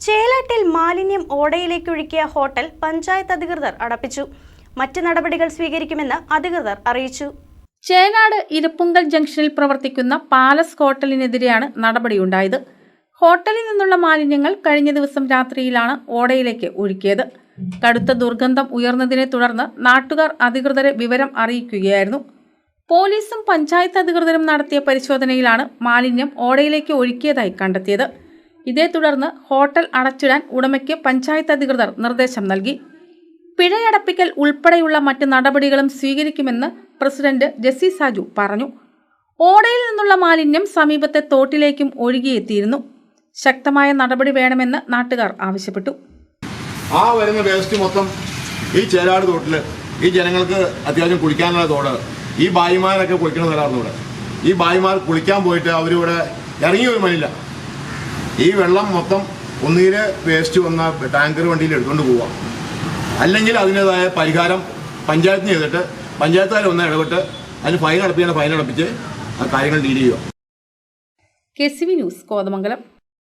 ചേലാട്ടിൽ മാലിന്യം ഓടയിലേക്കൊഴുക്കിയ ഹോട്ടൽ പഞ്ചായത്ത് അധികൃതർ അടപ്പിച്ചു. മറ്റ് നടപടികൾ സ്വീകരിക്കുമെന്ന് അധികൃതർ അറിയിച്ചു. ചേനാട് ഇരുപ്പുങ്കൽ ജംഗ്ഷനിൽ പ്രവർത്തിക്കുന്ന പാലസ് ഹോട്ടലിനെതിരെയാണ് നടപടിയുണ്ടായത്. ഹോട്ടലിൽ നിന്നുള്ള മാലിന്യങ്ങൾ കഴിഞ്ഞ ദിവസം രാത്രിയിലാണ് ഓടയിലേക്ക് ഒഴുക്കിയത്. കടുത്ത ദുർഗന്ധം ഉയർന്നതിനെ തുടർന്ന് നാട്ടുകാർ അധികൃതരെ വിവരം അറിയിക്കുകയായിരുന്നു. പോലീസും പഞ്ചായത്ത് അധികൃതരും നടത്തിയ പരിശോധനയിലാണ് മാലിന്യം ഓടയിലേക്ക് ഒഴുക്കിയതായി കണ്ടെത്തിയത്. ഇതേ തുടർന്ന് ഹോട്ടൽ അടച്ചിടാൻ ഉടമയ്ക്ക് പഞ്ചായത്ത് അധികൃതർ നിർദ്ദേശം നൽകി. പിഴയടപ്പിക്കൽ ഉൾപ്പെടെയുള്ള മറ്റ് നടപടികളും സ്വീകരിക്കുമെന്ന് പ്രസിഡന്റ് ജെസ്സി സാജു പറഞ്ഞു. ഓടയിൽ നിന്നുള്ള മാലിന്യം സമീപത്തെ തോട്ടിലേക്കും ഒഴുകിയെത്തിയിരുന്നു. ശക്തമായ നടപടി വേണമെന്ന് നാട്ടുകാർ ആവശ്യപ്പെട്ടു. ആ വരുന്ന വേസ്റ്റ് മൊത്തം ഈ ചേരാട് തോട്ടിൽ ഈ ജനങ്ങൾക്ക് അത്യാവശ്യം കുളിക്കാനുള്ള തോട് ഈ ഭായിമാരൊക്കെ കുളിക്കണ സ്ഥലമായിരുന്നു ഈ ഭായിമാർ കുളിക്കാൻ പോയിട്ട് അവരിവിടെ ഇറങ്ങി ഒരു മനില്ല ഈ വെള്ളം മൊത്തം ഒന്നുകിൽ വേസ്റ്റ് വന്ന ടാങ്കർ വണ്ടിയിൽ എടുത്തുകൊണ്ട് പോവാം. അല്ലെങ്കിൽ അതിന്റെതായ പരിഹാരം പഞ്ചായത്തിന് ചെയ്തിട്ട് പഞ്ചായത്തുകാർ ഒന്ന് ഇടപെട്ട് അതിന് ഫൈൻ അടപ്പിക്കാൻ ഫൈൻ അടപ്പിച്ച് ആ കാര്യങ്ങൾ ഡീൽ ചെയ്യുക. K C V news Kothamangalam.